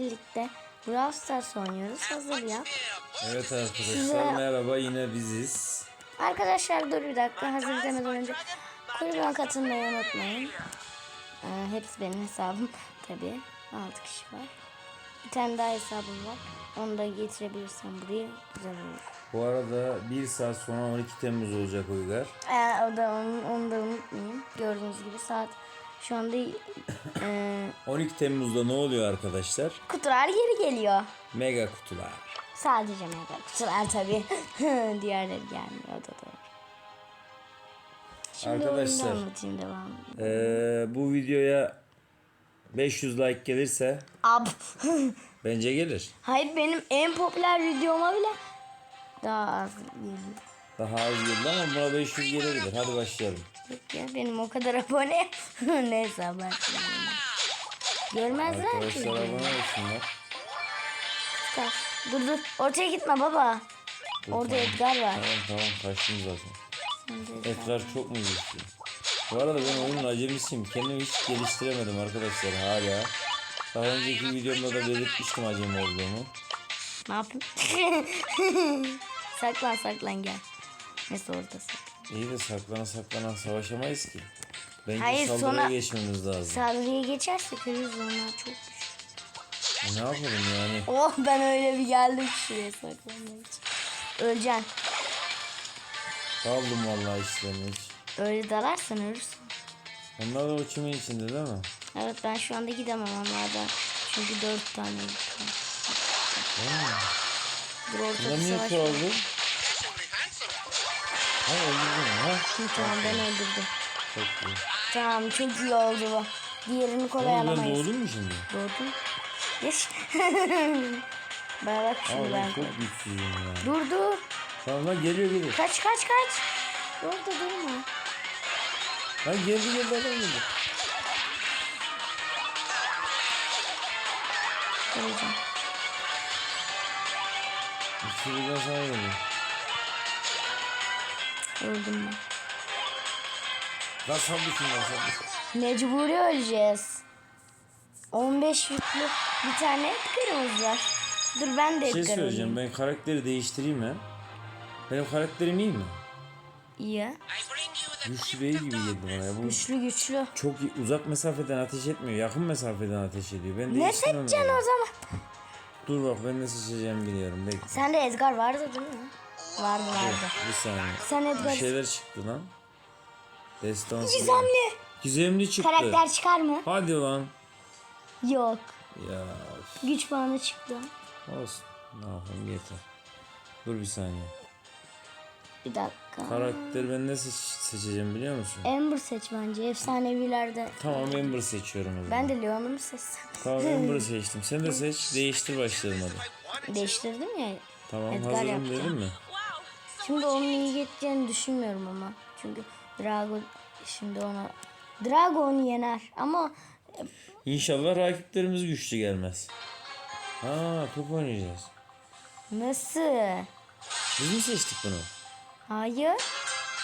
birlikte Brawl Stars oynuyoruz. Hazır yap. Evet arkadaşlar Size- merhaba yine biziz. Arkadaşlar dur bir dakika hazır demeden önce kulübüne katılmayı unutmayın. Ee, hepsi benim hesabım tabi. 6 kişi var. Bir tane daha hesabım var. Onu da getirebilirsem buraya güzel olur. Bu arada 1 saat sonra 12 Temmuz olacak Uygar. Ee, o da onu, onu da unutmayın. Gördüğünüz gibi saat şu anda e, 12 Temmuz'da ne oluyor arkadaşlar? kutular geri geliyor. Mega kutular. Sadece mega kutular tabi. Diğerleri gelmiyor o da doğru. Şimdi Arkadaşlar, anlatayım devam. Ee, bu videoya 500 like gelirse Ab. bence gelir. Hayır benim en popüler videoma bile daha az geliyor. Daha az geldi ama buna 500 gelebilir. Hadi başlayalım. Yok ya benim o kadar abone. Neyse abartmayayım. Görmezler ki. Arkadaşlar abone olsunlar. Çıkar. Dur dur. Ortaya gitme baba. Orada Edgar var. Tamam tamam kaçtım zaten. Edgar. Çok mu güçlü? Bu arada ben oyunun acemisiyim. Kendimi hiç geliştiremedim arkadaşlar hala. Daha önceki videomda da belirtmiştim acemi olduğumu. Ne yapayım? saklan saklan gel. Neyse orada saklan. İyi de saklana saklana savaşamayız ki. Bence Hayır, saldırıya sonra- geçmemiz lazım. Saldırıya geçersek ölürüz onlar çok güçlü. E ne yapalım yani? Oh ben öyle bir geldim şuraya saklanmak için. Öleceksin. Kaldım vallahi işlerini hiç. Öyle dalarsan ölürsün. Onlar da o çimin içinde değil mi? Evet ben şu anda gidemem onlardan. Çünkü dört tane. Dur ortada niye savaş var. Ha öldürdün ha. Tamam ben öldürdüm. Çok iyi. Tamam çok iyi oldu bu. Diğerini kolay ben alamayız. doğdum mu şimdi? Doğdun. Geç. Bana bak şimdi ben ben. çok güçsüzüm ya. Dur dur. Tamam lan geliyor geliyor. Kaç kaç kaç. Orada durma. Lan geldi geldi adam geldi. Geleceğim. Bir sürü sana geliyor. Öldüm ben. Lan sabır şunu lan sabır. Mecburi öleceğiz. 15 yüklü bir tane Edgar'ımız var. Dur ben de Bir şey söyleyeceğim olayım. ben karakteri değiştireyim mi? Benim karakterim iyi mi? İyi. Güçlü değil gibi geldi bana ya. Bu Güçlü güçlü. çok iyi- uzak mesafeden ateş etmiyor. Yakın mesafeden ateş ediyor. Ben Ne seçeceksin o zaman? Dur bak ben ne seçeceğimi biliyorum. Bekle. Sende Edgar vardı değil mi? Vardı vardı. Bir saniye. Sen Bir Edgar şeyler çıktı lan. Destansı. Gizemli. Gizemli çıktı. Karakter çıkar mı? Hadi lan. Yok. Ya Güç puanı çıktı. olsun. Ne yapayım yeter. Dur bir saniye. Bir dakika. Karakter ben ne seç- seçeceğim biliyor musun? Amber seç bence. Efsanevilerde. Tamam Amber seçiyorum o zaman. Ben de Leon'u mu seçsem? Tamam Amber'ı seçtim. Sen de seç. Değiştir başlayalım hadi. Değiştirdim ya. Tamam Edgar hazırım yapacağım. dedin mi? Şimdi onun iyi geçeceğini düşünmüyorum ama. Çünkü Drago şimdi ona Drago onu yener ama İnşallah rakiplerimiz güçlü gelmez. Ha top oynayacağız. nasıl? Biz mi seçtik bunu? Hayır.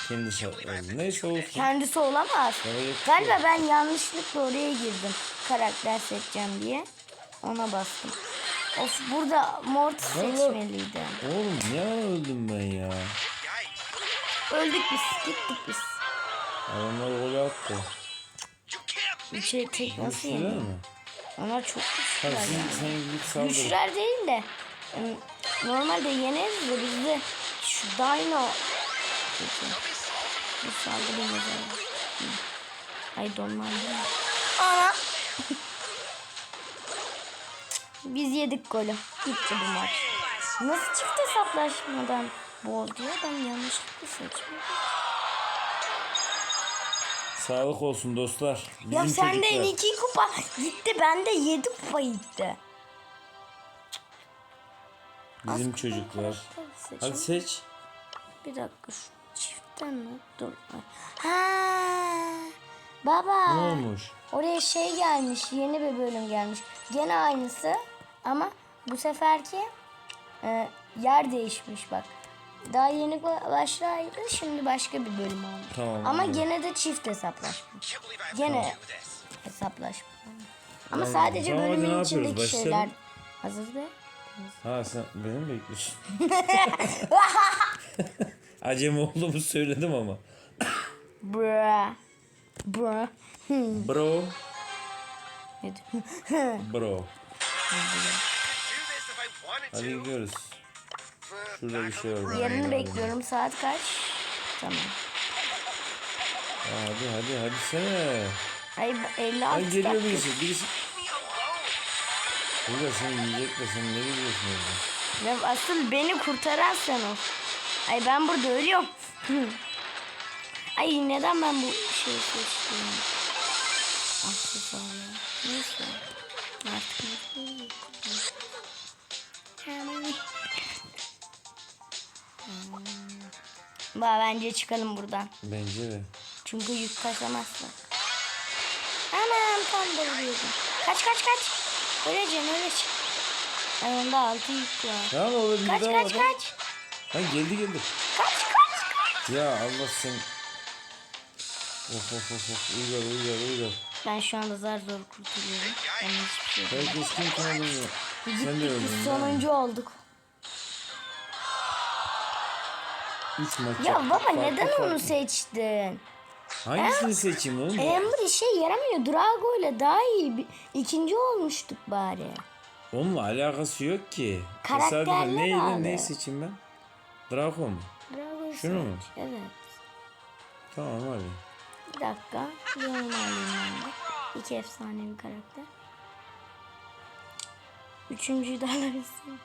Kendi sa- Neyse olsun. Kendisi olamaz. Evet. Galiba ben yanlışlıkla oraya girdim. Karakter seçeceğim diye. Ona bastım. Of burada Mortis seçmeliydim. Oğlum ara öldüm ben ya? Öldük biz. Gittik biz. Adamlar gol attı. Üçe tek nasıl Güçlüler yeniyor? mi? Onlar çok güçlüler yani. sen, sen git saldır. Güçler değil de ım, normalde yeneriz de bizde şu Dino Peki. Bu saldırı güzel. Ay mi? Ana! Biz yedik golü. Gitti bu maç. Nasıl çift hesaplaşmadan bozdu ya? Ben yanlışlıkla seçmedim. Sağlık olsun dostlar. Bizim Ya senden çocuklar. iki kupa gitti. Bende yedi kupa gitti. Bizim çocuklar. Seçim. Hadi seç. Bir dakika şu çiftten mi? Dur. Ha. Baba. Ne olmuş? Oraya şey gelmiş. Yeni bir bölüm gelmiş. Gene aynısı ama bu seferki e, yer değişmiş bak. Daha yeni ba- başlaydı. Şimdi başka bir bölüm oldu. Tamam, Ama anladım. gene de çift hesaplaşma. Gene hesaplaşma. Ama Tamam, sadece tamam, bölümün içindeki Başlayalım. şeyler hazır de. Ha sen beni mi bekliyorsun? Acemi olduğumu söyledim ama. Bra. Bra. Bro. Bro. Hadi gidiyoruz. Şurada bir şey var. Yerini bekliyorum. Saat kaç? Tamam. Ha, Hadi hadi hadi sene. Ay 56 Ay geliyor dakika. birisi. Birisi. Burada seni yiyecek de sen ne biliyorsun orada? Ya asıl beni kurtaran sen ol. Ay ben burada ölüyorum. Ay neden ben bu şeyi seçtim? Aksesuarlar. Neyse. Ne Ba bence çıkalım buradan. Bence de. Çünkü yük taşımazsın. Anam tam da vuruyordum. Kaç kaç kaç. Öleceksin öleceksin. Ay onda altı yük var. Tamam orada bir Kaç kaç kaç. Ha geldi geldi. Kaç kaç kaç. Ya Allah sen. Of of of of. Uygar uygar uygar. Ben şu anda zar zor kurtuluyorum. Ben hiçbir şey. Herkes kim. Sen de öldün. Biz sonuncu olduk. Üç maç Ya baba neden onu seçtin? Hangisini seçeyim oğlum? Ember işe yaramıyor. Drago ile daha iyi bir ikinci olmuştuk bari. Onunla alakası yok ki. Karakterle neydi bağlı. ne seçeyim ben? Draco mu? Drago Şunu mu? Evet. Tamam hadi. Bir dakika. Leon alayım ben de. İki efsanevi karakter. Üçüncüyü de alabilirsin.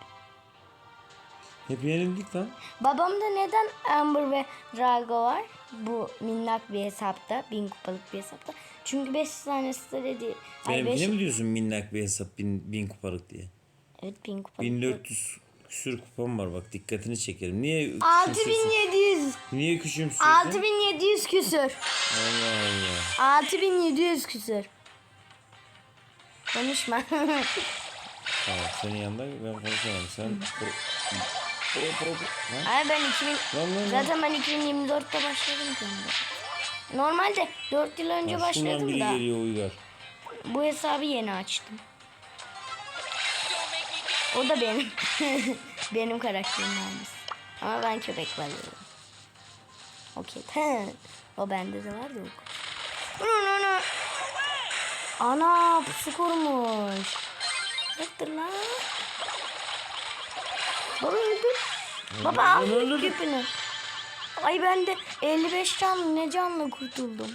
Hep yenildik lan. Babamda neden Amber ve Drago var? Bu minnak bir hesapta. Bin kupalık bir hesapta. Çünkü 5 tane star hediye. Ay Benimkine beş... mi diyorsun minnak bir hesap bin, bin kupalık diye? Evet bin kupalık. 1400 küsür kupam var bak dikkatini çekerim. Niye küçümsüyorsun? 6700. Niye küçümsüyorsun? 6700 küsür. Allah Allah. 6700 küsür. Konuşma. Tamam senin yanında ben konuşamam. Sen pro... Pro pro pro. Ha? Ay ben 2000 Lan lan lan. Zaten ben 2024'te başladım ki. Normalde 4 yıl önce Şundan başladım biri da geliyor Uygar. bu hesabı yeni açtım. O da benim. benim karakterim aynısı. Ama ben köpek balığıyım. Okey. o bende de var da yok. Ana, pusu kurmuş. Nedir lan? Baba öldür. Baba al küpünü. Ay ben de 55 canlı ne canlı kurtuldum.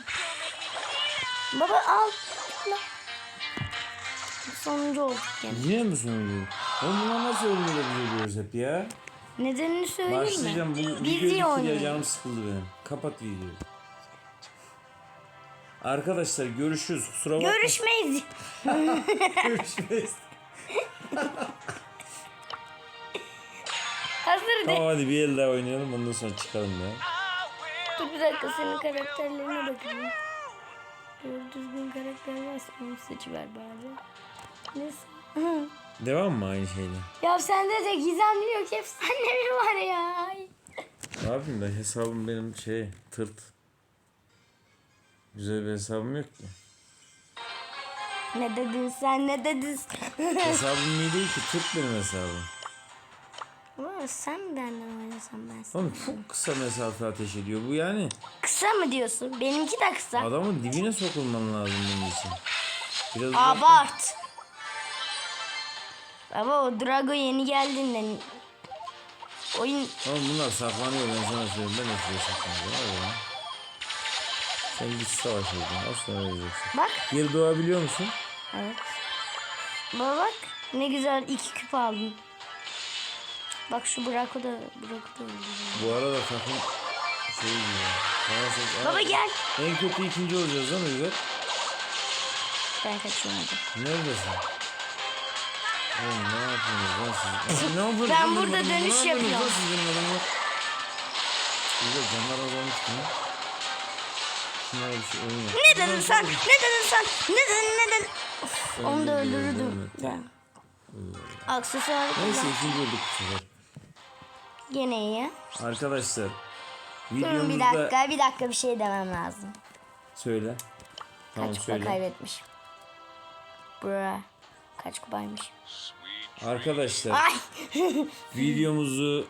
Baba al. Sonuncu olduk gene. Yine mi sonucu? Oğlum bunlar nasıl ölmüyor biz ölüyoruz hep ya? Nedenini söyleyeyim Başlayacağım. mi? Bu Biz video ya oynuyoruz. canım sıkıldı benim. Kapat videoyu. Arkadaşlar görüşürüz. Kusura bakma. Görüşmeyiz. Görüşmeyiz. Hazır. Tamam hadi bir el daha oynayalım ondan sonra çıkalım ya. Dur bir dakika senin karakterlerine bakayım. Doğru düzgün karakter varsa onu seçiver bari. Neyse. Devam mı aynı şeyle? ya sende de gizemli yok. Hep sende mi var ya? Ay. Ne yapayım ben hesabım benim şey tırt. Güzel bir hesabım yok ki. Ne dedin sen ne dedin? hesabım iyi değil ki tırt benim hesabım. Ulan sen benden oynasan ben sana. Oğlum çok kısa mesafe ateş ediyor bu yani. Kısa mı diyorsun? Benimki de kısa. Adamın dibine sokulman lazım bunun için. Biraz uzak- Abart. Baba o Drago yeni geldiğinde oyun Oğlum bunlar saklanıyor ben sana söyleyeyim. Ben de şuraya saklanıyorum. Lan. Sen git savaş edin. Az sonra öleceksin. bak. Geri doğabiliyor musun? Evet. Baba bak ne güzel iki küp aldım. Bak şu Braco da Braco da. Bu arada takım şey gibi. Seç- Baba gel. En kötü ikinci olacağız lan Uygar. Ben kaçıyorum hadi. Neredesin? Oğlum ne yapıyorsunuz lan siz? ne yapıyorsunuz? Ben burada dönüş Ne yapıyorsunuz yapıyorum. lan siz benim adamı? Uygar canlar azalmış mı? Şunlara bir şey oynuyor. Ne dedin sen? Ne dedin sen? Ne dedin ne dedin? Of, onu da öldürürdüm. Ben. Aksesuar Neyse kullan. ikinci olduk bu sefer. Gene iyi. Arkadaşlar Durun bir videomuzda dakika bir dakika bir şey demem lazım. söyle. Tamam Kaç kupa söyle. kaybetmiş. Bra. Kaç kupaymış? Arkadaşlar Ay. videomuzu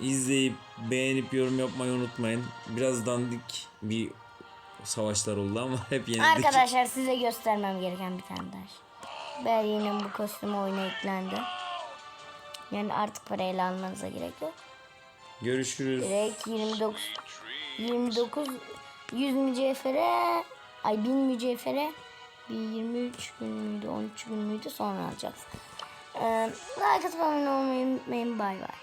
izleyip beğenip yorum yapmayı unutmayın. Biraz dandik bir savaşlar oldu ama hep yenildik. Arkadaşlar size göstermem gereken bir tane daha. Berlin'in bu kostümü oyuna eklendi. Yani artık parayla almanıza gerek yok. Görüşürüz. Direkt 29 29 100 mücevhere ay 1000 mücevhere bir 23 gün müydü 13 gün müydü sonra alacaksın. Ee, like atıp unutmayın bay bay.